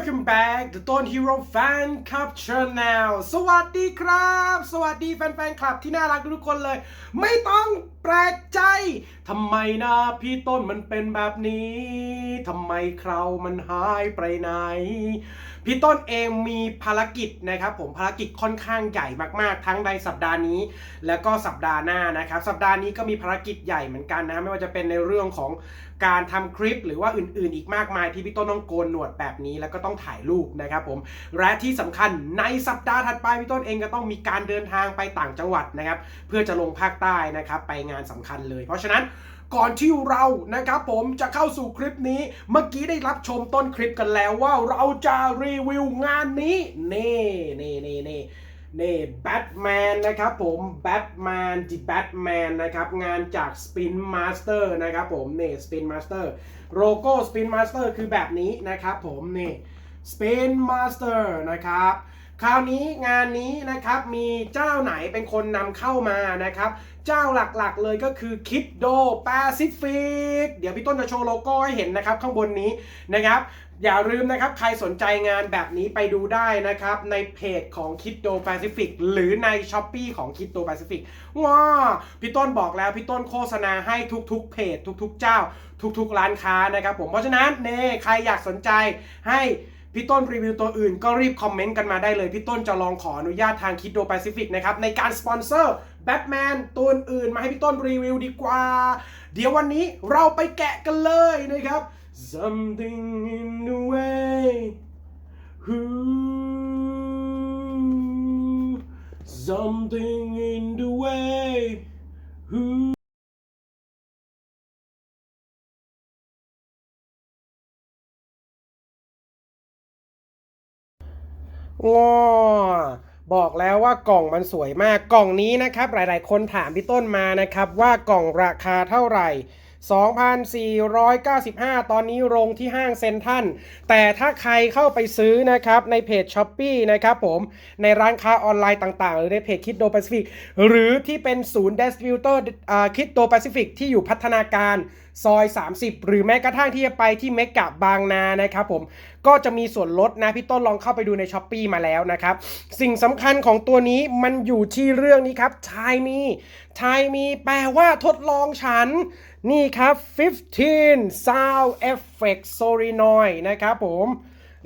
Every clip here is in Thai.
Welcome back to ต้น Hero Fan Club Channel สวัสดีครับ สวัสดีแฟนๆ คลับที่น่ารักทุกคนเลย ไม่ต้องแปลกใจ ทำไมนะพี่ต้นมันเป็นแบบนี้ ทำไมคราวมันหายไปไหน พี่ต้นเองมีภารกิจนะครับผมภารกิจค่อนข้างใหญ่มากๆ ทั้งในสัปดาห์นี้ แล้วก็สัปดาห์หน้านะครับ สัปดาห์นี้ก็มีภารกิจใหญ่เหมือนกันนะ ไม่ว่าจะเป็นในเรื่องของ การทำคลิปหรือว่าอื่นๆ อีกมากมายที่พี่ต้นต้องโกนหนวดแบบนี้แล้วก็ต้องถ่ายรูปนะครับผม และที่สำคัญในสัปดาห์ถัดไปพี่ต้นเองก็ต้องมีการเดินทางไปต่างจังหวัดนะครับเพื่อจะลงภาคใต้นะครับไปงานสำคัญเลย เพราะฉะนั้นก่อนที่เรานะครับผมจะเข้าสู่คลิปนี้ เมื่อกี้ได้รับชมต้นคลิปกันแล้วว่าเราจะรีวิวงานนี้เน่เน่เน่เน่ นี่แบทแมนนะครับผมแบทแมนดิแบทแมนนะครับงานจาก Spin Master นะครับผมเน่ Spin Master โลโก้ Spin Master คือแบบนี้นะครับผมนี่ Spin Master นะครับคราวนี้งานนี้นะครับมีเจ้าไหนเป็นคนนำเข้ามานะครับ เจ้าหลักๆเลยก็คือ k i d d o Pacific เดี๋ยวพี่ต้นจะโชว์โลโก้ให้เห็นนะครับข้างบนนี้นะครับ อย่าลืมนะครับ ใครสนใจงานแบบนี้ไปดูได้นะครับ ในเพจของ k i d d o Pacific หรือใน s h อ p e e ของ k i d d o Pacific ว้าพี่ต้นบอกแล้ว พี่ต้นโฆษณาให้ทุกๆเพจ ทุกๆเจ้า ทุกๆร้านค้านะครับผมเพราะฉะนั้นเน่ใครอยากสนใจให้พี่ต้นรีวิวตัวอื่นก็รีบคอมเมนต์กันมาได้เลย พี่ต้นจะลองขออนุญาตทางคิดโดแปซิฟิกนะครับ ในการสปอนเซอร์แบทแมนตัวอื่นมาให้พี่ต้นรีวิวดีกว่า เดี๋ยววันนี้เราไปแกะกันเลยนะครับ something in the way Ooh, something in the way Ooh. ว้าบอกแล้วว่ากล่องมันสวยมากกล่องนี้นะครับ หลาย ๆ คนถามพี่ต้นมานะครับ ว่ากล่องราคาเท่าไหร่ 2,495 ตอนนี้ลงที่ห้างเซ็นทัลแต่ถ้าใครเข้าไปซื้อนะครับในเพจ s h อ p e e นะครับผมในร้านค้าออนไลน์ต่างๆ หรือในเพจคิดโดแปซิฟิกหรือที่เป็นศูนย์ d ดส t ิ b เตอร์คิดโดแปซิฟิกที่อยู่พัฒนาการซอย 30 หรือแม้กระทั่งที่จะไปที่เมกะบางนานะครับผมก็จะมีส่วนลดนะพี่ต้นลองเข้าไปดูใน s h อ p e e มาแล้วนะครับ สิ่งสำคัญของตัวนี้มันอยู่ที่เรื่องนี้ครับชายมี ชายมีแปลว่าทดลองฉัน นี่ครับ 15 Sound Effect Solenoid นะครับผม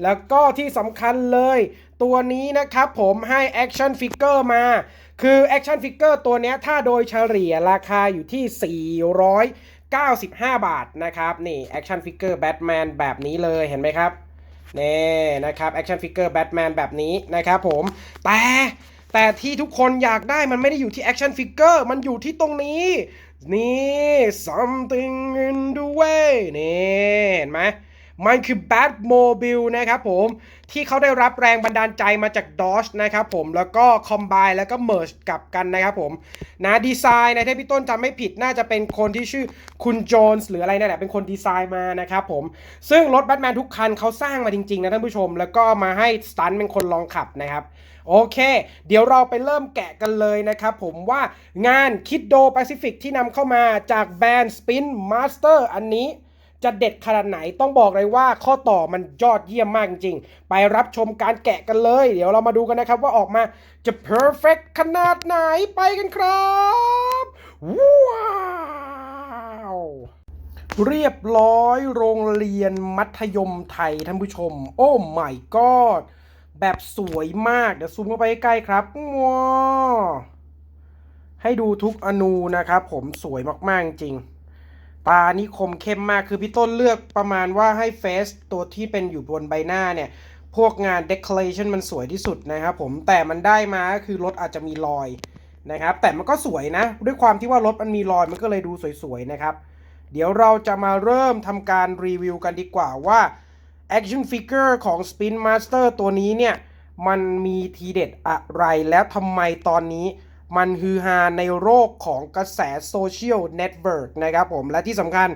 แล้วก็ที่สำคัญเลย ตัวนี้นะครับผมให้ Action Figure มา คือ Action Figure ตัวนี้ถ้าโดยเฉลี่ยราคาอยู่ที่ 495 บาทนะครับ นี่ Action Figure Batman แบบนี้เลยเห็นไหมครับนี่นะครับ Action Figure Batman แบบนี้นะครับผม แต่ แต่ที่ทุกคนอยากได้มันไม่ได้อยู่ที่แอคชั่นฟิกเกอร์มันอยู่ที่ตรงนี้ นี่ something in the way นี่เห็นไหม มันคือ Batmobile นะครับผมที่เขาได้รับแรงบันดาลใจมาจาก Dodge นะครับผมแล้วก็ Combine แล้วก็ Merge กลับกันนะครับผมนะดีไซน์นะถ้าพี่ต้นจำไม่ผิดน่าจะเป็นคนที่ชื่อคุณโจนส์หรืออะไรนั่นแหละเป็นคนดีไซน์มานะครับผมซึ่งรถแบทแมนทุกคันเขาสร้างมาจริงๆนะท่านผู้ชม แล้วก็มาให้สตันเป็นคนลองขับนะครับโอเค เดี๋ยวเราไปเริ่มแกะกันเลยนะครับผมว่างาน Kiddo Pacific ที่นำเข้ามาจากแบรนด์ Spin Master อันนี้ จะเด็ดขนาดไหนต้องบอกเลยว่าข้อต่อมันยอดเยี่ยมมากจริงๆ ไปรับชมการแกะกันเลย เดี๋ยวเรามาดูกันนะครับว่าออกมาจะ perfect ขนาดไหนไปกันครับว้าวเรียบร้อยโรงเรียนมัธยมไทยท่านผู้ชม โอ้ my god แบบสวยมาก เดี๋ยวซูมเข้าไปใกล้ครับว้าวให้ดูทุกอนูนะครับผมสวยมาก ๆ จริง ตานี่คมเข้มมากคือพี่ต้นเลือกประมาณว่าให้เฟสตัวที่เป็นอยู่บนใบหน้าเนี่ย พวกงาน decoration มันสวยที่สุดนะครับผมแต่มันได้มาก็คือรถอาจจะมีรอยนะครับ แต่มันก็สวยนะ ด้วยความที่ว่ารถมันมีรอยมันก็เลยดูสวยๆนะครับ เดี๋ยวเราจะมาเริ่มทำการรีวิวกันดีกว่าว่า Action Figure ของ Spin Master ตัวนี้เนี่ย มันมีทีเด็ดอะไรแล้วทำไมตอนนี้ มันฮือฮาในโลกของกระแสโซเชียลเน็ตเวิร์กนะครับผม และที่สำคัญ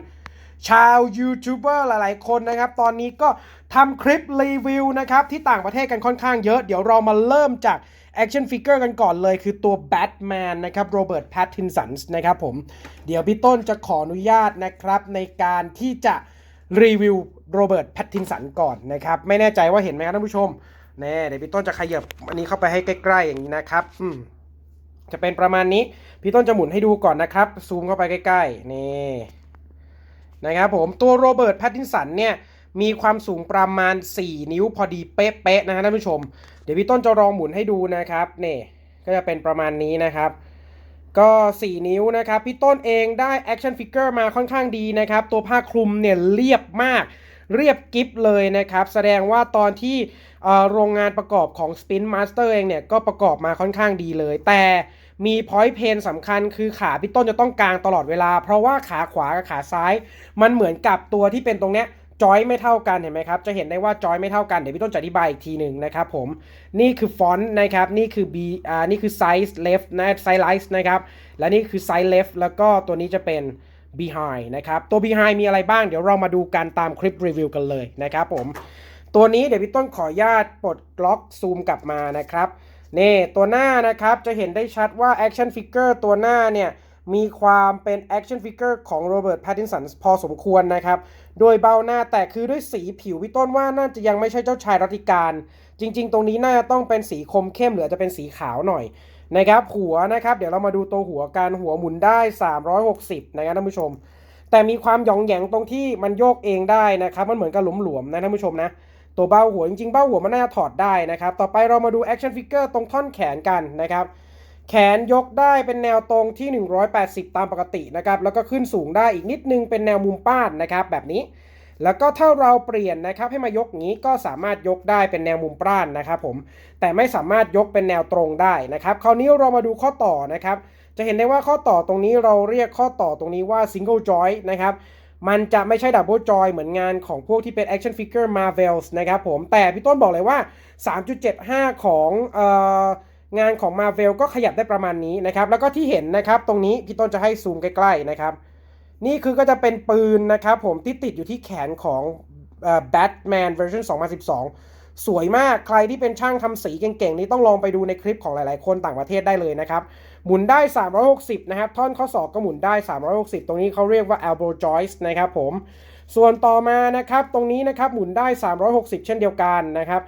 ชาวยูทูบเบอร์หลายๆ คนนะครับ ตอนนี้ก็ทำคลิปรีวิวนะครับ ที่ต่างประเทศกันค่อนข้างเยอะ เดี๋ยวเรามาเริ่มจาก Action Figure กันก่อนเลย คือตัว Batman นะครับโรเบิร์ตแพตตินสันนะครับผม เดี๋ยวพี่ต้นจะขออนุญาตนะครับ ในการที่จะรีวิวโรเบิร์ตแพตตินสันก่อนนะครับ ไม่แน่ใจว่าเห็นไหมครับท่านผู้ชมแน่เดี๋ยวพี่ต้นจะขยับอันนี้เข้าไปให้ใกล้ ๆ อย่างนี้นะครับ อืม จะเป็นประมาณนี้ พี่ต้นจะหมุนให้ดูก่อนนะครับ ซูมเข้าไปใกล้ๆ นี่นะครับผมตัวโรเบิร์ตแพตตินสันเนี่ยมีความสูงประมาณ 4 นิ้วพอดีเป๊ะๆนะฮะท่านผู้ชม เดี๋ยวพี่ต้นจะลองหมุนให้ดูนะครับนี่ก็จะเป็นประมาณนี้นะครับ ก็ 4 นิ้วนะครับ พี่ต้นเองได้แอคชั่นฟิกเกอร์มาค่อนข้างดีนะครับ ตัวผ้าคลุมเนี่ยเรียบมาก เรียบกิฟเลยนะครับ แสดงว่าตอนที่โรงงานประกอบของ Spin Master เองเนี่ย ก็ประกอบมาค่อนข้างดีเลย แต่มีพอยต์เพนสำคัญคือขาพี่ต้นจะต้องกางตลอดเวลา เพราะว่าขาขวากับขาซ้าย มันเหมือนกับตัวที่เป็นตรงเนี้ยจอยไม่เท่ากันเห็นไหมครับ จะเห็นได้ว่าจอยไม่เท่ากัน เดี๋ยวพี่ต้นจะอธิบายอีกทีหนึ่งนะครับผม นี่คือฟอนต์นะครับ นี่คือ B อ่า นี่คือ size left นะ size right นะครับ และนี่คือ size left แล้วก็ตัวนี้จะเป็น behind นะครับ ตัว behind มีอะไรบ้างเดี๋ยวเรามาดูกันตามคลิปรีวิวกันเลยนะครับผม ตัวนี้เดี๋ยวพี่ต้นขออนุญาตปลดกล็อกซูมกลับมานะครับนี่ตัวหน้านะครับจะเห็นได้ชัดว่า action figure ตัวหน้าเนี่ยมีความเป็น action figure ของ Robert Pattinson พอสมควรนะครับ โดยเบ้าหน้าแต่คือด้วยสีผิวพี่ต้นว่าน่าจะยังไม่ใช่เจ้าชายรัติการ จริง ๆ ตรงนี้น่าจะต้องเป็นสีคมเข้มหรือจะเป็นสีขาวหน่อย นะครับหัวนะครับเดี๋ยวเรามาดูตัวหัวการหัวหมุนได้ 360 นะครับท่านผู้ชม แต่มีความหยองแหยงตรงที่มันโยกเองได้นะครับมันเหมือนกับหลวมๆนะท่านผู้ชมนะตัวเบ้าหัวจริงๆเบ้าหัวมันน่าจะถอดได้นะครับต่อไปเรามาดูแอคชั่นฟิกเกอร์ตรงท่อนแขนกันนะครับแขนยกได้เป็นแนวตรงที่ 180 ตามปกตินะครับแล้วก็ขึ้นสูงได้อีกนิดนึงเป็นแนวมุมป้านนะครับแบบนี้ แล้วก็ถ้าเราเปลี่ยนนะครับให้มายกงนี้ก็สามารถยกได้เป็นแนวมุมป้านนะครับผมแต่ไม่สามารถยกเป็นแนวตรงได้นะครับคราวนี้เรามาดูข้อต่อนะครับจะเห็นได้ว่าข้อต่อตรงนี้เราเรียกข้อต่อตรงนี้ว่า single joint นะครับมันจะไม่ใช่ double joy เหมือนงานของพวกที่เป็น action figure Marvels นะครับผมแต่พี่ต้นบอกเลยว่า 3.75 ของเอ่องานของ Marvel ก็ขยับได้ประมาณนี้นะครับแล้วก็ที่เห็นนะครับตรงนี้พี่ต้นจะให้ซูมใกล้ๆนะครับ นี่คือก็จะเป็นปืนนะครับผมที่ติดอยู่ที่แขนของเอ่อ Batman version 2012 สวยมากใครที่เป็นช่างทำสีเก่งๆ นี่ต้องลองไปดูในคลิปของหลายๆ คนต่างประเทศได้เลยนะครับ หมุนได้ 360 นะครับ ท่อนข้อศอกก็หมุนได้ 360 ตรงนี้เขาเรียกว่า elbow joist นะครับผม ส่วนต่อมานะครับ ตรงนี้นะครับหมุนได้ 360 เช่นเดียวกันนะครับ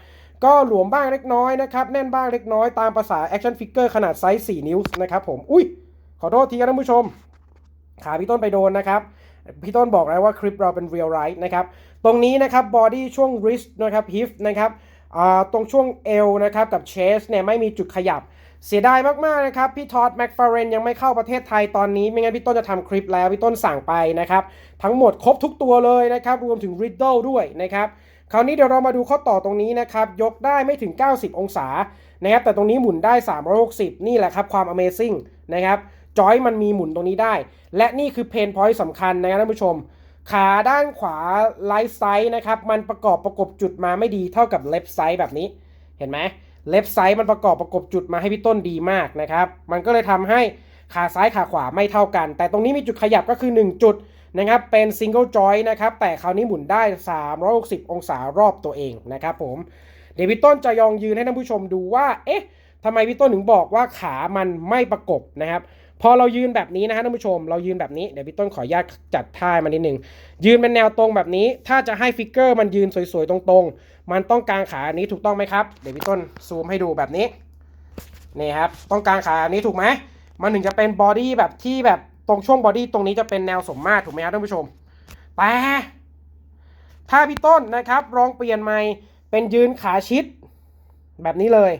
ก็หลวมบ้างเล็กน้อยนะครับ แน่นบ้างเล็กน้อยตามภาษา action figure ขนาดไซส์ 4 นิ้วนะครับผม อุ้ย ขอโทษทีครับท่านผู้ชม ขาพี่ต้นไปโดนนะครับ พี่ต้นบอกแล้วว่าคลิปเราเป็น real right นะครับ ตรงนี้นะครับ body ช่วง wrist นะครับ hip นะครับตรงช่วงเอวนะครับกับ chest เนี่ยไม่มีจุดขยับ เสียดายมากๆนะครับ พี่ท็อดแม็กฟาเรนยังไม่เข้าประเทศไทยตอนนี้ ไม่งั้นพี่ต้นจะทำคลิปแล้ว พี่ต้นสั่งไปนะครับ ทั้งหมดครบทุกตัวเลยนะครับ รวมถึง Riddle ด้วยนะครับ คราวนี้เดี๋ยวเรามาดูข้อต่อตรงนี้นะครับ ยกได้ไม่ถึง 90 องศานะครับแต่ตรงนี้หมุนได้ 360 นี่แหละครับความ Amazing นะครับ จอยมันมีหมุนตรงนี้ได้ และนี่คือเพนพอยต์สำคัญนะครับท่านผู้ชม ขาด้านขวาไลท์ไซด์นะครับมันประกอบประกบจุดมาไม่ดีเท่ากับเลฟไซด์แบบนี้เห็นไหมเลฟไซด์มันประกอบประกบจุดมาให้พี่ต้นดีมากนะครับ มันก็เลยทำให้ขาซ้ายขาขวาไม่เท่ากัน แต่ตรงนี้มีจุดขยับก็คือ 1 จุดนะครับเป็นซิงเกิลจอยนะครับแต่คราวนี้หมุนได้ 360 องศารอบตัวเองนะครับผมเดี๋ยวพี่ต้นจะยองยืนให้ท่านผู้ชมดูว่าเอ๊ะทำไมพี่ต้นถึงบอกว่าขามันไม่ประกบนะครับ พอเรายืนแบบนี้นะฮะท่านผู้ชม เรายืนแบบนี้เดี๋ยวพี่ต้นขออนุญาตจัดท่ามานิดนึง ยืนเป็นแนวตรงแบบนี้ ถ้าจะให้ฟิกเกอร์มันยืนสวยๆ ตรงๆ มันต้องกางขาอันนี้ถูกต้องไหมครับ เดี๋ยวพี่ต้นซูมให้ดูแบบนี้นี่ครับต้องกางขาอันนี้ถูกไหมมันถึงจะเป็นบอดี้แบบที่แบบตรงช่วงบอดี้ตรงนี้จะเป็นแนวสมมาตรถูกไหมครับท่านผู้ชม แต่ถ้าพี่ต้นนะครับลองเปลี่ยนใหม่เป็นยืนขาชิดแบบนี้เลย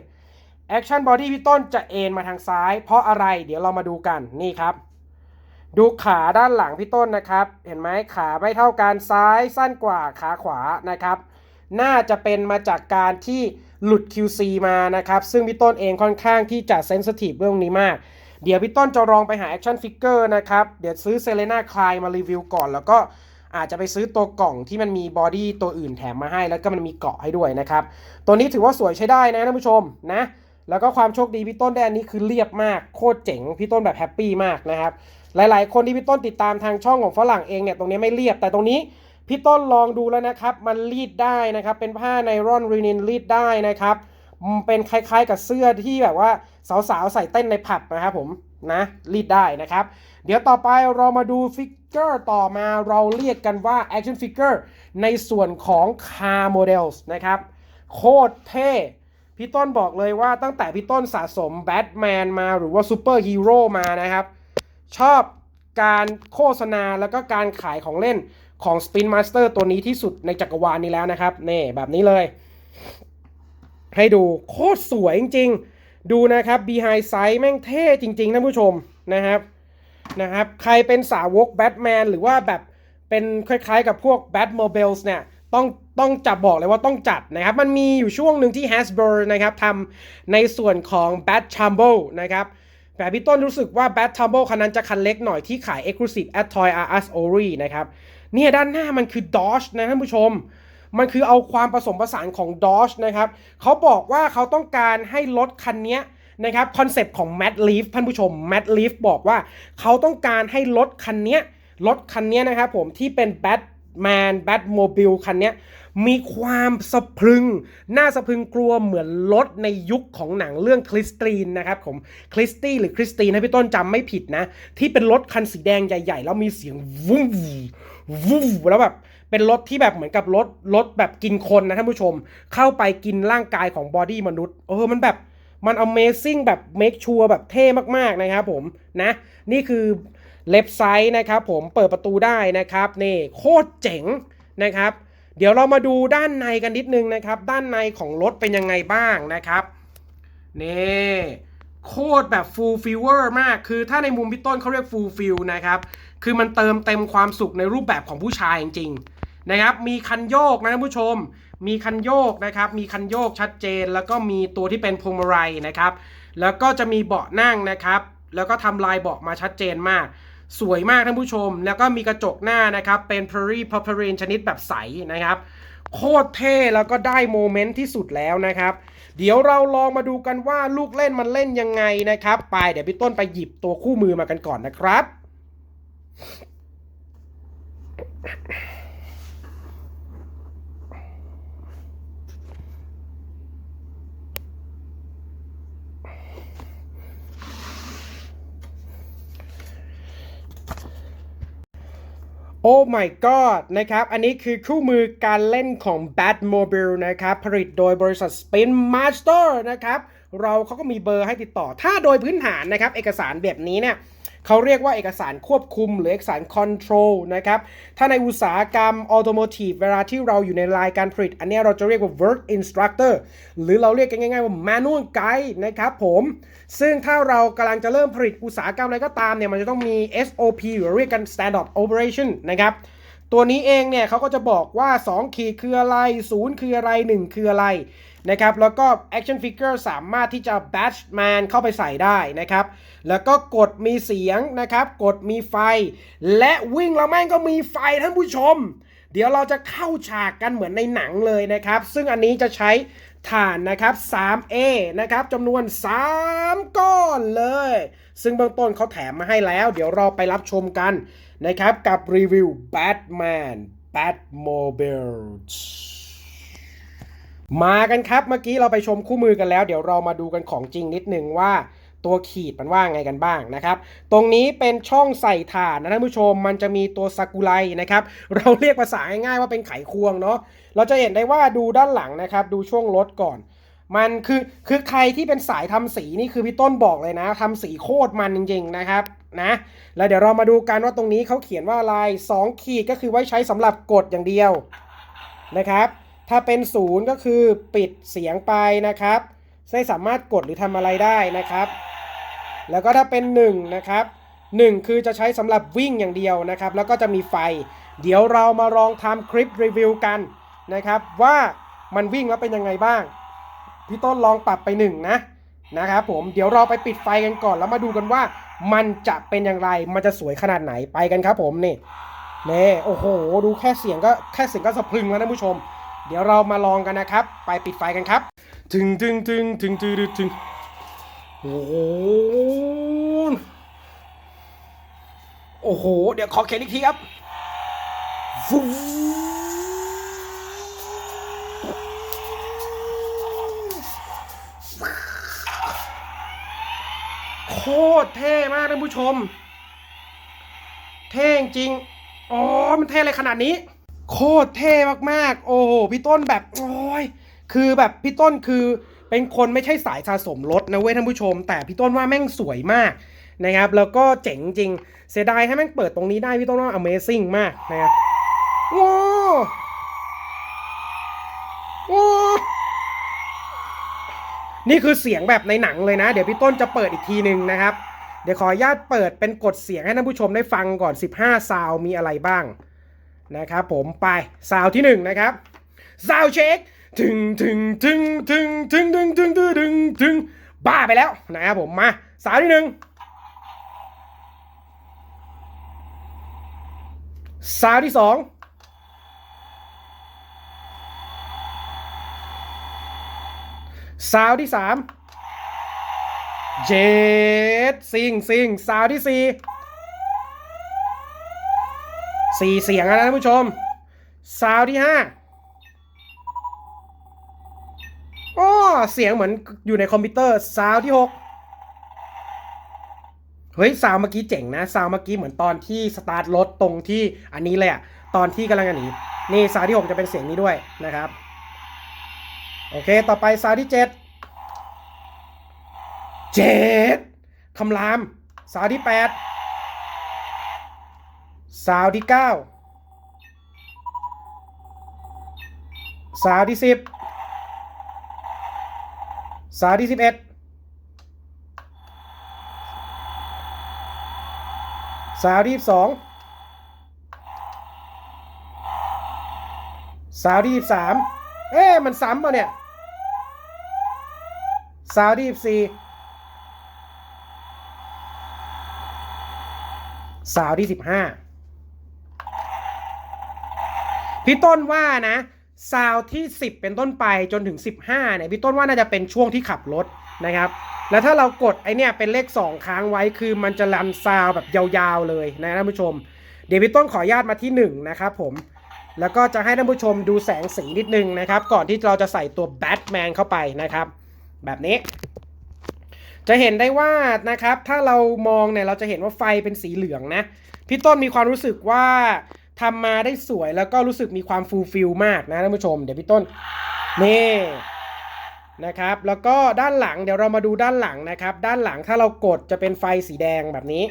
แอคชั่นบอดี้พี่ต้นจะเอ็นมาทางซ้าย เพราะอะไรเดี๋ยวเรามาดูกันนี่ครับ ดูขาด้านหลังพี่ต้นนะครับ เห็นไหมขาไม่เท่ากันซ้ายสั้นกว่าขาขวานะครับ น่าจะเป็นมาจากการที่หลุด QC มานะครับ ซึ่งพี่ต้นเองค่อนข้างที่จะเซนซิทีฟเรื่องนี้มาก เดี๋ยวพี่ต้นจะลองไปหาแอคชั่นฟิกเกอร์นะครับ เดี๋ยวซื้อเซเลน่าคลายมารีวิวก่อนแล้วก็อาจจะไปซื้อตัวกล่องที่มันมีบอดี้ตัวอื่นแถมมาให้ แล้วก็มันมีเกาะให้ด้วยนะครับ ตัวนี้ถือว่าสวยใช้ได้นะท่านผู้ชมนะ แล้วก็ความโชคดีพี่ต้นได้อันนี้คือเรียบมากโคตรเจ๋งพี่ต้นแบบแฮปปี้มากนะครับ หลายๆ คนที่พี่ต้นติดตามทางช่องของฝรั่งเองเนี่ยตรงนี้ไม่เรียบแต่ตรงนี้พี่ต้นลองดูแล้วนะครับ มันรีดได้นะครับ เป็นผ้าไนรอนรีนินรีดได้นะครับ เป็นคล้ายๆกับเสื้อที่แบบว่าสาวๆใส่เต้นในผับนะครับผมนะรีดได้นะครับ เดี๋ยวต่อไปเรามาดูฟิกเกอร์ต่อมาเราเรียกกันว่า Action Figure ในส่วนของ Car Models นะครับ โคตรเท่ พี่ต้นบอกเลยว่าตั้งแต่พี่ต้นสะสมแบทแมนมาหรือว่าซูเปอร์ฮีโร่มานะครับ ชอบการโฆษณาแล้วก็การขายของเล่นของ Spin Master ตัวนี้ที่สุดในจักรวาลนี้แล้วนะครับนี่แบบนี้เลย ให้ดูโคตรสวยจริง ๆ ดูนะครับ behind side แม่งเท่จริง ๆ ท่านผู้ชมนะครับนะครับ ใครเป็นสาวกแบทแมนหรือว่าแบบเป็นคล้ายๆกับพวก Batmobiles เนี่ย ต้อง ต้องจับบอกเลยว่าต้องจัดนะครับ มันมีอยู่ช่วงหนึ่งที่ Hasbro นะครับทำในส่วนของ Bat Tumble นะครับแต่พี่ต้นรู้สึกว่า Bat Tumble คันนั้นจะคันเล็กหน่อยที่ขาย Exclusive at Toy R Us Ori นะครับ เนี่ยด้านหน้ามันคือ Dodge นะท่านผู้ชม มันคือเอาความผสมผสานของ Dodge นะครับเขาบอกว่าเขาต้องการให้รถคันนี้นะครับคอนเซปต์ของ Matt Leaf ท่านผู้ชม Matt Leaf บอกว่าเขาต้องการให้รถคันนี้รถคันนี้นะครับผมที่เป็น Batman Batmobile คันนี้ มีความสะพรึง น่าสะพรึงกลัวเหมือนรถในยุคของหนังเรื่องคริสตีนนะครับผมคริสตี้หรือคริสตีนให้พี่ต้นจำไม่ผิดนะ ที่เป็นรถคันสีแดงใหญ่ๆ แล้วมีเสียงวุ้งวู้มแล้วแบบเป็นรถที่แบบเหมือนกับรถรถแบบกินคนนะท่านผู้ชม เข้าไปกินร่างกายของบอดี้มนุษย์เออมันแบบมัน Amazing แบบ make sure แบบเท่มากๆนะครับผมนะ นี่คือเล็บไซส์นะครับผมเปิดประตูได้นะครับ นี่โคตรเจ๋งนะครับ เดี๋ยวเรามาดูด้านในกันนิดนึงนะครับ ด้านในของรถเป็นยังไงบ้างนะครับนี่โคตรแบบ full fill มาก คือถ้าในมุมพี่ต้นเขาเรียก full fill นะครับ คือมันเติมเต็มความสุขในรูปแบบของผู้ชายจริงๆนะครับ มีคันโยกนะท่านผู้ชม มีคันโยกนะครับ มีคันโยกชัดเจน แล้วก็มีตัวที่เป็นพวงมาลัยนะครับ แล้วก็จะมีเบาะนั่งนะครับ แล้วก็ทำลายเบาะมาชัดเจนมาก สวยมากท่านผู้ชม แล้วก็มีกระจกหน้านะครับ เป็น Prairie p u r p l i n ชนิดแบบใสนะครับ โคตรเท่แล้วก็ได้โมเมนต์ที่สุดแล้วนะครับ เดี๋ยวเราลองมาดูกันว่าลูกเล่นมันเล่นยังไงนะครับ ไปเดี๋ยวพี่ต้นไปหยิบตัวคู่มือมากันก่อนนะครับ อ้ my god นะครับ อันนี้คือคู่มือการเล่นของ Batmobile นะครับ ผลิตโดยบริษัท Spin Master นะครับ เราเขาก็มีเบอร์ให้ติดต่อ ถ้าโดยพื้นฐานนะครับ เอกสารแบบนี้เนี่ย เขาเรียกว่าเอกสารควบคุมหรือเอกสาร control นะครับ ถ้าในอุตสาหกรรม automotive เวลาที่เราอยู่ในรายการผลิต อันนี้เราจะเรียกว่า work instructor หรือเราเรียกกันง่ายๆว่า manual guide นะครับผม ซึ่งถ้าเรากำลังจะเริ่มผลิตอุตสาหกรรมอะไรก็ตามเนี่ยมันจะต้องมี SOP หรือเรียกกัน standard operation นะครับตัวนี้เองเนี่ยเขาก็จะบอกว่า 2 ขีดคืออะไร 0 คืออะไร 1 คืออะไร นะครับ แล้วก็ action figure สามารถที่จะ batch man เข้าไปใส่ได้นะครับ แล้วก็กดมีเสียงนะครับ กดมีไฟ และวิ่งแล้วแม่งก็มีไฟท่านผู้ชม เดี๋ยวเราจะเข้าฉากกันเหมือนในหนังเลยนะครับ ซึ่งอันนี้จะใช้ถ่านนะครับ 3A นะครับจำนวน 3 ก้อนเลย ซึ่งเบื้องต้นเขาแถมมาให้แล้ว เดี๋ยวเราไปรับชมกันนะครับ กับรีวิว Batman Batmobile มากันครับเมื่อกี้เราไปชมคู่มือกันแล้ว เดี๋ยวเรามาดูกันของจริงนิดนึงว่าตัวขีดมันว่าไงกันบ้างนะครับ ตรงนี้เป็นช่องใส่ถ่านนะท่านผู้ชม มันจะมีตัวซากุไรนะครับ เราเรียกภาษาง่ายๆว่าเป็นไขควงเนาะ เราจะเห็นได้ว่าดูด้านหลังนะครับ ดูช่วงรถก่อน มันคือคือใครที่เป็นสายทำสีนี่คือพี่ต้นบอกเลยนะทำสีโคตรมันจริง ๆนะครับนะ แล้วเดี๋ยวเรามาดูกันว่าตรงนี้เขาเขียนว่าอะไร2ขีดก็คือไว้ใช้สำหรับกดอย่างเดียวนะครับ ถ้าเป็นศูนย์ก็คือปิดเสียงไปนะครับไม่สามารถกดหรือทำอะไรได้นะครับ แล้วก็ถ้าเป็น1นะครับ1คือจะใช้สำหรับวิ่งอย่างเดียวนะครับ แล้วก็จะมีไฟ เดี๋ยวเรามาลองทำคลิปรีวิวกันนะครับ ว่ามันวิ่งแล้วเป็นยังไงบ้าง พี่ต้นลองปรับไป1นะนะครับผมเดี๋ยวเราไปปิดไฟกันก่อนแล้วมาดูกันว่า มันจะเป็นอย่างไรมันจะสวยขนาดไหนไปกันครับผมนี่นี่โอ้โห ดูแค่เสียงก็แค่เสียงก็สะพรึงแล้วนะผู้ชม เดี๋ยวเรามาลองกันนะครับ ไปปิดไฟกันครับถึงถึงถึงถึงถึงถึงถึงโอ้โหโอ้โห เดี๋ยวขอเข็นอีกทีครับฟูโคตรเท่มากท่านผู้ชม เท่จริง อ๋อ มันเท่อะไรขนาดนี้ โคตรเท่มากๆ โอ้โหพี่ต้นแบบโอ้ยคือแบบพี่ต้นคือเป็นคนไม่ใช่สายสะสมรถนะเว้ยท่านผู้ชม แต่พี่ต้นว่าแม่งสวยมากนะครับแล้วก็เจ๋งจริง เสียดายให้แม่งเปิดตรงนี้ได้พี่ต้นว่า Amazing มากนะครับว้าวว้านี่คือเสียงแบบในหนังเลยนะ เดี๋ยวพี่ต้นจะเปิดอีกทีหนึ่งนะครับ เดี๋ยวขออนุญาตเปิดเป็นกดเสียงให้ท่านผู้ชมได้ฟังก่อน 15 ซาวมีอะไรบ้าง นะครับผมไปซาวที่หนึ่งนะครับซาวเช็คถึงถึงถึงถึงถึงถึงถึงถึงถึงถึงบ้าไปแล้วนะครับผมมาซาวที่หนึ่งซาวที่สองซาวที่สามเจ็ดซิงซิงซาวที่สี่ สี่เสียงนะท่านผู้ชม ซาวที่ห้าโอ้เสียงเหมือนอยู่ในคอมพิวเตอร์ ซาวที่หกเฮ้ยซาวเมื่อกี้เจ๋งนะซาวเมื่อกี้เหมือนตอนที่สตาร์ทรถตรงที่อันนี้เลยอะตอนที่กำลังหนีนี่ซาวที่หกจะเป็นเสียงนี้ด้วยนะครับ โอเคต่อไปซาวที่เจ็ดเจ็ดคำรามซาวที่แปด สาวที่เก้าสาวที่สิบสาวที่สิบเอ็ดสาวที่สองสาวที่สามเอ๊ะมันซ้ำป่ะเนี่ยสาวที่สี่สาวที่สิบห้า พี่ต้นว่านะซาวที่ 10 เป็นต้นไปจนถึง 15เนี่ยพี่ต้นว่าน่าจะเป็นช่วงที่ขับรถนะครับ แล้วถ้าเรากดไอเนี่ยเป็นเลข 2 ค้างไว้คือมันจะรันซาวแบบยาวๆเลยนะท่านผู้ชม เดี๋ยวพี่ต้นขออนุญาตมาที่ 1 นะครับผม แล้วก็จะให้ท่านผู้ชมดูแสงสีนิดนึงนะครับ ก่อนที่เราจะใส่ตัวแบทแมนเข้าไปนะครับ แบบนี้ จะเห็นได้ว่านะครับถ้าเรามองเนี่ยเราจะเห็นว่าไฟเป็นสีเหลืองนะพี่ต้นมีความรู้สึกว่า ทำมาได้สวยแล้วก็รู้สึกมีความฟูลฟิลมากนะท่านผู้ชม เดี๋ยวพี่ต้นนี่นะครับ แล้วก็ด้านหลังเดี๋ยวเรามาดูด้านหลังนะครับ ด้านหลังถ้าเรากดจะเป็นไฟสีแดงแบบนี้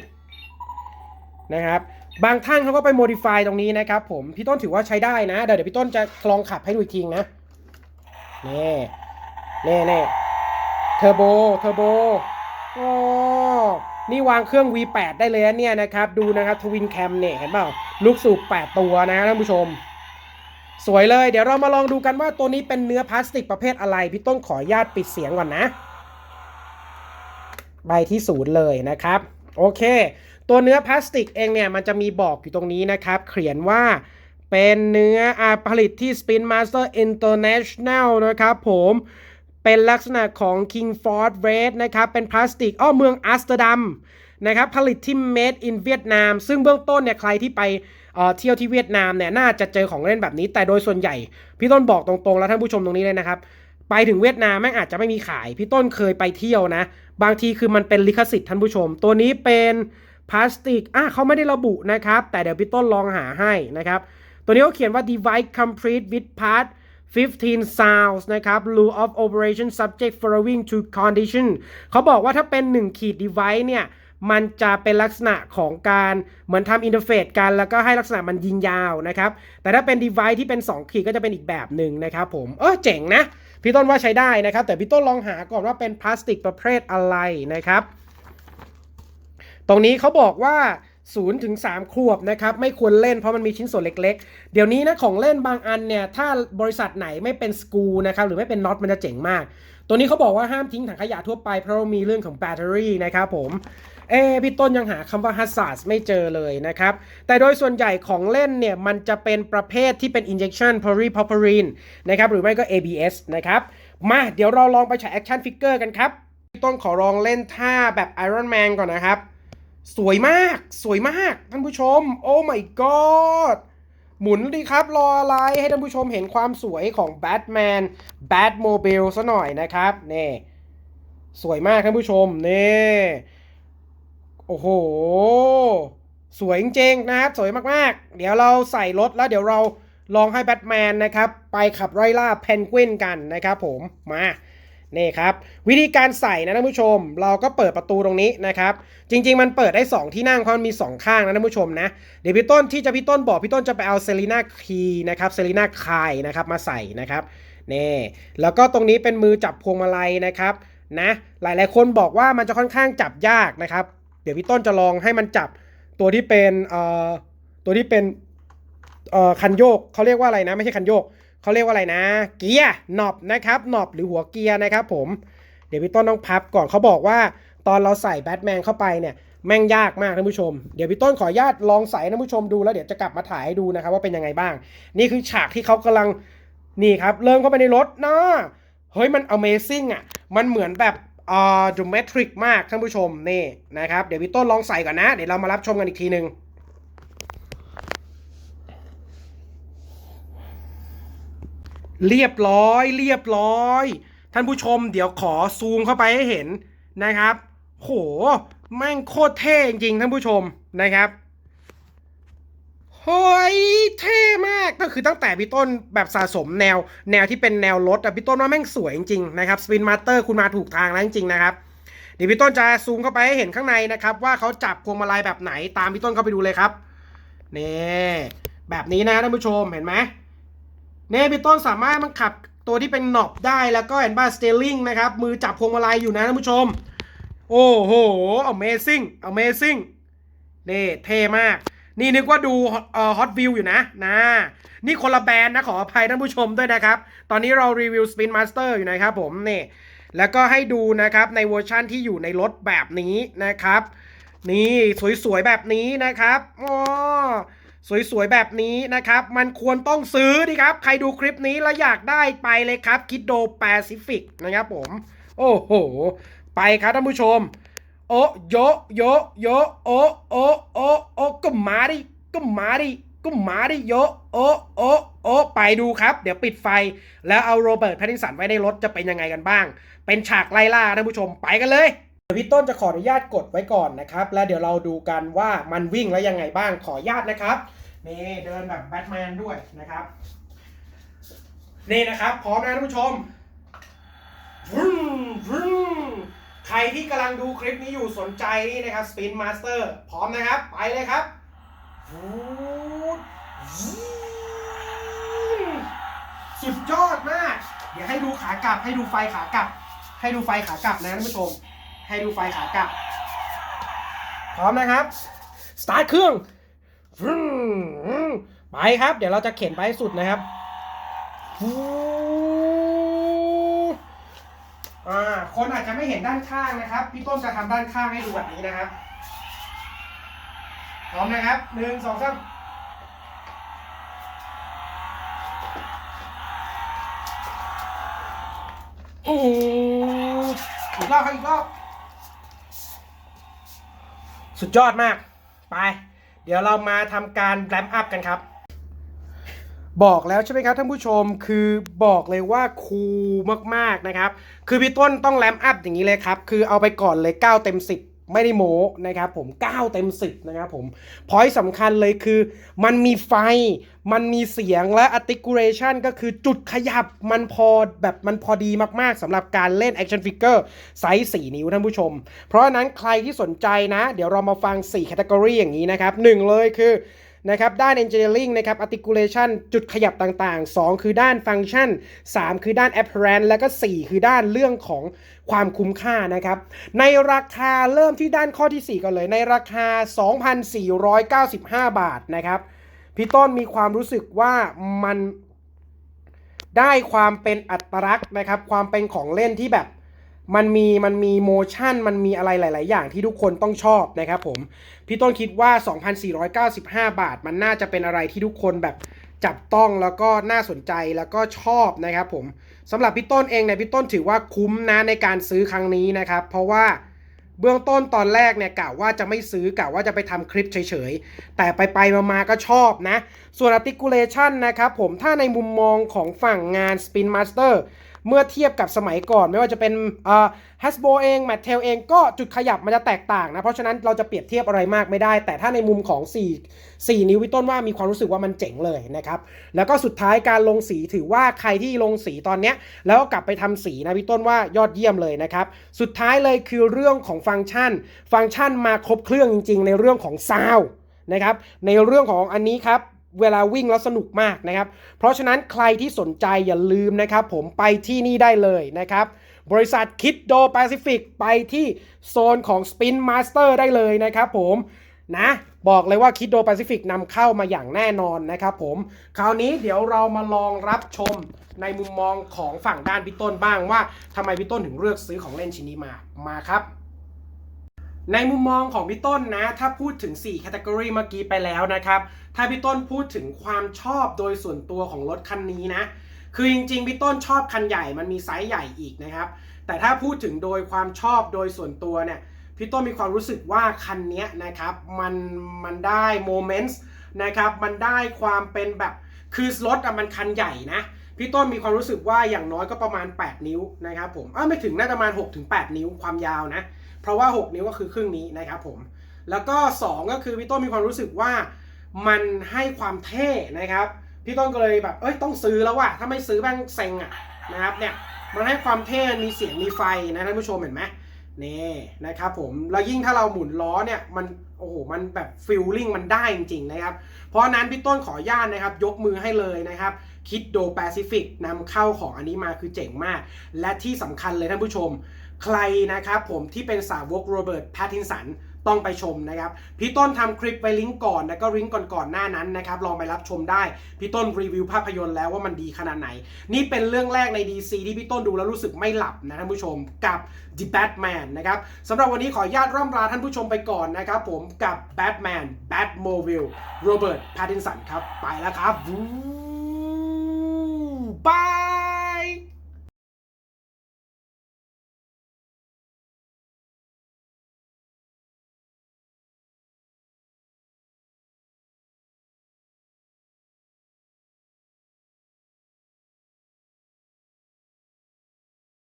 นะครับบางท่านเขาก็ไปโมดิฟายตรงนี้นะครับผมพี่ต้นถือว่าใช้ได้นะ เดี๋ยวเดี๋ยวพี่ต้นจะลองขับให้ดูอีกทีนะนี่นี่นี่เทอร์โบเทอร์โบโอ้นี่วางเครื่อง V8 ได้เลยนะเนี่ยนะครับ ดูนะครับทวินแคมเนี่ยเห็นเปล่า ลูกสูบ 8 ตัวนะท่านผู้ชม สวยเลย เดี๋ยวเรามาลองดูกันว่าตัวนี้เป็นเนื้อพลาสติกประเภทอะไร พี่ต้นขออนุญาตปิดเสียงก่อนนะ ใบที่ศูนย์เลยนะครับ โอเค ตัวเนื้อพลาสติกเองเนี่ยมันจะมีบอกอยู่ตรงนี้นะครับ เขียนว่าเป็นเนื้ออาผลิตที่ Spin Master International นะครับผมเป็นลักษณะของ King Ford Red นะครับ เป็นพลาสติกอ้อเมืองอัสเตอร์ดัม นะครับผลิตที่ Made in เวียดนาม ซึ่งเบื้องต้นเนี่ยใครที่ไปเอ่อเที่ยวที่เวียดนามเนี่ยน่าจะเจอของเล่นแบบนี้ แต่โดยส่วนใหญ่ พี่ต้นบอกตรงๆ แล้วท่านผู้ชมตรงนี้เลยนะครับไปถึงเวียดนามแม่งอาจจะไม่มีขาย พี่ต้นเคยไปเที่ยวนะ บางทีคือมันเป็นลิขสิทธิ์ท่านผู้ชม ตัวนี้เป็นพลาสติกอะเขาไม่ได้ระบุนะครับ แต่เดี๋ยวพี่ต้นลองหาให้นะครับ ตัวนี้เขาเขียนว่า device complete with part 15 sounds นะครับ rule of operation subject following to condition เขาบอกว่าถ้าเป็น 1 ขีด device เนี่ย มันจะเป็นลักษณะของการเหมือนทำอินเทอร์เฟซกัน แล้วก็ให้ลักษณะมันยิงยาวนะครับ แต่ถ้าเป็น device ที่เป็น 2 ขีดก็จะเป็นอีกแบบหนึ่งนะครับผมเออเจ๋งนะพี่ต้นว่าใช้ได้นะครับ แต่พี่ต้นลองหาก่อนว่าเป็นพลาสติกประเภทอะไรนะครับ ตรงนี้เขาบอกว่า0ถึง3ขวบนะครับ ไม่ควรเล่นเพราะมันมีชิ้นส่วนเล็กๆ เดี๋ยวนี้นะของเล่นบางอันเนี่ย ถ้าบริษัทไหนไม่เป็นสกูนะครับ หรือไม่เป็นน็อตมันจะเจ๋งมาก ตัวนี้เขาบอกว่าห้ามทิ้งถังขยะทั่วไปเพราะมีเรื่องของแบตเตอรี่นะครับผม เอพี่ต้นยังหาคำว่า hazard ไม่เจอเลยนะครับ แต่โดยส่วนใหญ่ของเล่นเนี่ย มันจะเป็นประเภทที่เป็น injection polypropylene นะครับ หรือไม่ก็ ABS นะครับ มาเดี๋ยวเราลองไปฉาย action figure กันครับพี่ต้นขอลองเล่นท่าแบบ Iron Man ก่อนนะครับ สวยมาก สวยมากท่านผู้ชม โอ้ my god หมุนดีครับ รออะไรให้ท่านผู้ชมเห็นความสวยของแบทแมนแบทโมบิลซะหน่อยนะครับนี่สวยมากท่านผู้ชมนี่ โอ้โห สวยจริงๆนะครับ สวยมากๆ เดี๋ยวเราใส่รถแล้วเดี๋ยวเราลองให้แบทแมนนะครับ ไปขับไล่ล่าเพนกวินกันนะครับผมมานี่ครับ วิธีการใส่นะท่านผู้ชม เราก็เปิดประตูตรงนี้นะครับ จริง ๆ มันเปิดได้ 2 ที่นั่งเพราะมันมี 2 ข้างนะท่านผู้ชมนะเดี๋ยวพี่ต้นที่จะพี่ต้นบอกพี่ต้นจะไปเอาเซรีนาคีนะครับเซรีนาคายนะครับมาใส่นะครับนี่แล้วก็ตรงนี้เป็นมือจับพวงมาลัยนะครับนะหลายๆคนบอกว่ามันจะค่อนข้างจับยากนะครับ ดี๋ยวพี่ต้นจะลองให้มันจับตัวที่เป็นตัวที่เป็นคันโยกเขาเรียกว่าอะไรนะ ไม่ใช่คันโยกเขาเรียกว่าอะไรนะ เกียร์หนอบนะครับหนอบหรือหัวเกียร์นะครับผมเดี๋ยวพี่ต้นต้องพับก่อนเขาบอกว่าตอนเราใส่แบทแมนเข้าไปเนี่ยแม่งยากมากท่านผู้ชม เดี๋ยวพี่ต้นขออนุญาตลองใส่ท่านผู้ชมดูแล้วเดี๋ยวจะกลับมาถ่ายให้ดูนะครับว่าเป็นยังไงบ้าง นี่คือฉากที่เขากำลังนี่ครับ เริ่มเข้าไปในรถเนาะเฮ้ยมัน Amazing อะ มันเหมือนแบบ อ่า The Matrix มากท่านผู้ชมนี่นะครับ เดี๋ยวพี่ต้นลองใส่ก่อนนะ เดี๋ยวเรามารับชมกันอีกทีหนึ่งเรียบร้อย เรียบร้อย ท่านผู้ชมเดี๋ยวขอซูมเข้าไปให้เห็นนะครับ โห แม่งโคตรเท่จริงท่านผู้ชมนะครับ เฮ้ยเท่มากก็คือตั้งแต่พี่ต้นแบบสะสมแนวแนวที่เป็นแนวรถอะพี่ต้นว่าแม่งสวยจริงๆนะครับสปินมาสเตอร์คุณมาถูกทางแล้วจริงๆนะครับเดี๋ยวพี่ต้นจะซูมเข้าไปให้เห็นข้างในนะครับ ว่าเขาจับพวงมาลัยแบบไหนตามพี่ต้นเข้าไปดูเลยครับนี่แบบนี้นะท่านผู้ชมเห็นไหมเน่พี่ต้นสามารถมันขับตัวที่เป็นหนอบได้แล้วก็เห็นบ้าสเตลลิงนะครับมือจับพวงมาลัยอยู่นะท่านผู้ชม โอ้โห Amazing Amazing นี่เท่มาก นี่นึกว่าดูเอ่อฮอตวิวอยู่นะนะ นี่คนละแบรนด์นะขออภัยท่านผู้ชมด้วยนะครับ ตอนนี้เรารีวิว Spin Master อยู่นะครับผมนี่แล้วก็ให้ดูนะครับในเวอร์ชั่นที่อยู่ในรถแบบนี้นะครับ นี่สวยๆแบบนี้นะครับอ๋อสวยๆแบบนี้นะครับ มันควรต้องซื้อดิครับ ใครดูคลิปนี้แล้วอยากได้ไปเลยครับคิดโดแปซิฟิกนะครับผม โอ้โห ไปครับท่านผู้ชม โอะโยโยโยโอโอโอโอก็มาดิก็มาดิก็มาดิโยโอโอโอไปดูครับ เดี๋ยวปิดไฟ แล้วเอาโรเบิร์ตแพตตินสันไว้ในรถจะเป็นยังไงกันบ้าง เป็นฉากไล่ล่าท่านผู้ชมไปกันเลยเดี๋ยวพี่ต้นจะขออนุญาตกดไว้ก่อนนะครับ แล้วเดี๋ยวเราดูกันว่ามันวิ่งแล้วยังไงบ้างขออนุญาตนะครับนี่เดินแบบแบทแมนด้วยนะครับนี่นะครับ พร้อมนะท่านผู้ชมวรึ้มวรึ้ม ใครที่กำลังดูคลิปนี้อยู่สนใจนี่นะครับ Spin Master พร้อมนะครับ ไปเลยครับสุดยอดมาก เดี๋ยวให้ดูขากลับ ให้ดูไฟขากลับ ให้ดูไฟขากลับนะท่านผู้ชม ให้ดูไฟขากลับ พร้อมนะครับ สตาร์ทเครื่องไปครับ เดี๋ยวเราจะเข็นไปให้สุดนะครับ อ่าคนอาจจะไม่เห็นด้านข้างนะครับ พี่ต้นจะทำด้านข้างให้ดูแบบนี้นะครับพร้อมนะครับหนึ่งสองสามโอ้อีกรอบครับอีกรอบสุดยอดมาก ไป เดี๋ยวเรามาทำการแรมอัพกันครับ บอกแล้วใช่ไหมครับท่านผู้ชมคือบอกเลยว่าคูลมากๆนะครับ คือพี่ต้นต้องแรมอัพอย่างนี้เลยครับ คือเอาไปก่อนเลย 9 เต็ม 10 ไม่ได้โม้นะครับผม 9 เต็ม 10 นะครับผมพอยสำคัญเลยคือ มันมีไฟมันมีเสียงและ articulation ก็คือจุดขยับมันพอแบบมันพอดีมากๆสำหรับการเล่น action figure ไซส์4นิ้วท่านผู้ชม เพราะฉะนั้นใครที่สนใจนะ เดี๋ยวเรามาฟัง 4 category อย่างนี้นะครับ1เลยคือ นะครับด้าน engineering นะครับ articulation จุดขยับต่างๆ 2 คือด้านฟังก์ชัน3คือด้าน apparent แล้วก็ 4 คือด้านเรื่องของความคุ้มค่านะครับ ในราคาเริ่มที่ด้านข้อที่ 4 ก่อนเลย ในราคา 2,495 บาทนะครับ พี่ต้นมีความรู้สึกว่ามันได้ความเป็นอัตลักษณ์นะครับ ความเป็นของเล่นที่แบบ มันมีมันมีโมชั่น มันมีอะไรหลาย ๆ อย่างที่ทุกคนต้องชอบนะครับผม พี่ต้นคิดว่า 2,495 บาท มันน่าจะเป็นอะไรที่ทุกคนแบบจับต้องแล้วก็น่าสนใจแล้วก็ชอบนะครับผมสำหรับพี่ต้นเองเนี่ยพี่ต้นถือว่าคุ้มนะในการซื้อครั้งนี้นะครับ เพราะว่าเบื้องต้นตอนแรกเนี่ยกะว่าจะไม่ซื้อกะว่าจะไปทำคลิปเฉยๆ แต่ไปไปมาๆก็ชอบนะ ส่วน articulation นะครับผมถ้าในมุมมองของฝั่งงาน Spin Master เมื่อเทียบกับสมัยก่อน ไม่ว่าจะเป็นเอ่อฮัสโบเองแมทเทลเองก็จุดขยับมันจะแตกต่างนะ เพราะฉะนั้นเราจะเปรียบเทียบอะไรมากไม่ได้ แต่ถ้าในมุมของ 4 4 นิ้วพี่ต้นว่ามีความรู้สึกว่ามันเจ๋งเลยนะครับ แล้วก็สุดท้ายการลงสีถือว่าใครที่ลงสีตอนเนี้ยแล้วกลับไปทำสีนะพี่ต้นว่ายอดเยี่ยมเลยนะครับ สุดท้ายเลยคือเรื่องของฟังก์ชัน ฟังก์ชันมาครบเครื่องจริง ๆ ในเรื่องของซาวนะครับในเรื่องของอันนี้ครับ เวลาวิ่งแล้วสนุกมากนะครับ เพราะฉะนั้นใครที่สนใจอย่าลืมนะครับ ผมไปที่นี่ได้เลยนะครับ บริษัทคิดโดแปซิฟิกไปที่โซนของ Spin Master ได้เลยนะครับผมนะบอกเลยว่าคิดโดแปซิฟิกนำเข้ามาอย่างแน่นอนนะครับผม คราวนี้เดี๋ยวเรามาลองรับชมในมุมมองของฝั่งด้านพี่ต้นบ้างว่าทำไมพี่ต้นถึงเลือกซื้อของเล่นชิ้นนี้มามาครับ ในมุมมองของพี่ต้นนะ ถ้าพูดถึง4 category เมื่อกี้ไปแล้วนะครับ ถ้าพี่ต้นพูดถึงความชอบโดยส่วนตัวของรถคันนี้นะ คือจริงๆพี่ต้นชอบคันใหญ่มันมีไซส์ใหญ่อีกนะครับ แต่ถ้าพูดถึงโดยความชอบโดยส่วนตัวเนี่ยพี่ต้นมีความรู้สึกว่าคันเนี้ยนะครับมันมันได้โมเมนต์นะครับมันได้ความเป็นแบบคือรถอะมันคันใหญ่นะพี่ต้นมีความรู้สึกว่าอย่างน้อยก็ประมาณ 8 นิ้วนะครับผมเอ้าวไม่ถึงน่าจะประมาณ6-8 นิ้วความยาวนะ เพราะว่า 6 นิ้วก็คือครึ่งนี้นะครับผม แล้วก็ 2 ก็คือพี่ต้นมีความรู้สึกว่ามันให้ความเท่นะครับ พี่ต้นก็เลยแบบเอ้ยต้องซื้อแล้วว่ะถ้าไม่ซื้อแม่งเซ็งอะนะครับเนี่ยมันให้ความเท่ มีเสียงมีไฟนะท่านผู้ชมเห็นไหมนี่นะครับผมแล้วยิ่งถ้าเราหมุนล้อเนี่ยมันโอ้โหมันแบบฟิลลิ่งมันได้จริงๆนะครับ เพราะนั้นพี่ต้นขออนุญาตนะครับ ยกมือให้เลยนะครับ คิดโดแปซิฟิกนำเข้าของอันนี้มาคือเจ๋งมาก และที่สำคัญเลยท่านผู้ชม ใครนะครับผมที่เป็นสาวกโรเบิร์ตแพตตินสันต้องไปชมนะครับ พี่ต้นทำคลิปไปลิงก์ก่อนแล้วก็ลิงก์ก่อนๆหน้านั้นนะครับลองไปรับชมได้ พี่ต้นรีวิวภาพยนตร์แล้วว่ามันดีขนาดไหน นี่เป็นเรื่องแรกใน DC ที่พี่ต้นดูแล้วรู้สึกไม่หลับนะท่านผู้ชมกับ The Batman นะครับสำหรับวันนี้ขออนุญาตร่ำลาท่านผู้ชมไปก่อนนะครับผมกับ Batman Batmobile Robert Pattinson ครับ ไปแล้วครับบาย